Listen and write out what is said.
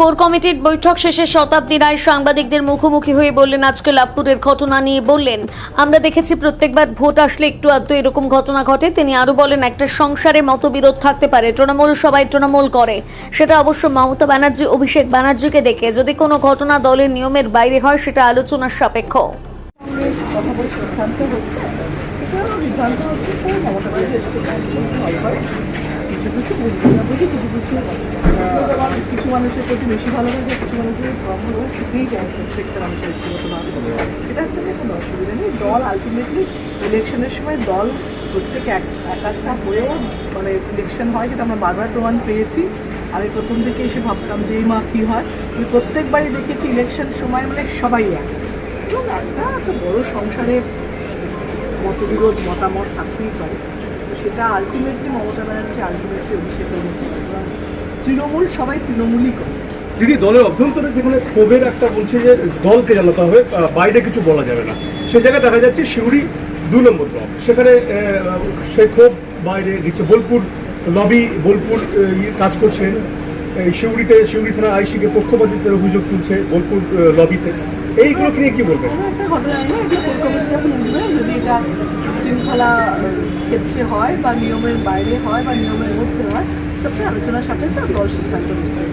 Core কমিটির বৈঠক শেষে শতাব্দী রায় সাংবাদিকদের মুখোমুখি হয়ে বললেন, আজকে লাভপুরের ঘটনা নিয়ে বললেন। আমরা দেখেছি প্রত্যেকবার ভোট আসলে একটু আধটু এরকম ঘটনা ঘটে। তিনি আরও বলেন, একটা সংসারে মতবিরোধ থাকতে পারে, তৃণমূল সবাই তৃণমূল করে। সেটা অবশ্য মমতা ব্যানার্জি, অভিষেক ব্যানার্জিকে দেখে। যদি কোনো ঘটনা দলের নিয়মের বাইরে হয়, সেটা আলোচনার সাপেক্ষ। হচ্ছে কিছু কিছু বুঝতে না বুঝি কিছু কিছু কিছু মানুষের প্রতি বেশি ভালোবাসে, কিছু মানুষের কম ভালোবাসে সেটাই যায় প্রত্যেকটা মানুষের ব্যক্তিগতভাবে সেটার থেকে কোনো অসুবিধা নেই। দল আলটিমেটলি ইলেকশনের সময় দল প্রত্যেক এক একাত্তা হয়েও মানে ইলেকশন হয় যেটা আমরা বারবার প্রমাণ পেয়েছি। আমি প্রথম থেকে এসে ভাবতাম যে মা কী হয়। আমি প্রত্যেকবারই দেখেছি ইলেকশন সময় মানে সবাই এক। এবং একটা একটা বড় সংসারে মতবিরোধ, মতামত থাকতেই পারে। সেটা আলটিমেটলি মমতা ব্যানার্জি আলটিমেটলি অভিষেক সুতরাং তৃণমূল সবাই তৃণমূলই করে দিদি দলের অভ্যন্তরে যেখানে ক্ষোভের একটা বলছে যে দলকে জানাতে হবে বাইরে কিছু বলা যাবে না। সে জায়গায় দেখা যাচ্ছে শিউরি দু নম্বর ব্লক। সেখানে সে ক্ষোভ বাইরে দিচ্ছে বোলপুর লবি বোলপুর ইয়ে কাজ করছেন এই শিউরিতে শিউরি থানা আইসিকে পক্ষপাতিত্বের অভিযোগ তুলছে বোলপুর লবিতে এইগুলোকে নিয়ে কি বলবেন কোনো একটা ঘটনা না এগুলো কোর কমিটি যখন এটা শৃঙ্খলা ক্ষেত্রে হয় বা নিয়মের বাইরে হয় বা নিয়মের মধ্যে হয়, সবটাই আলোচনার সাথে দল সিদ্ধান্ত নিশ্চয়ই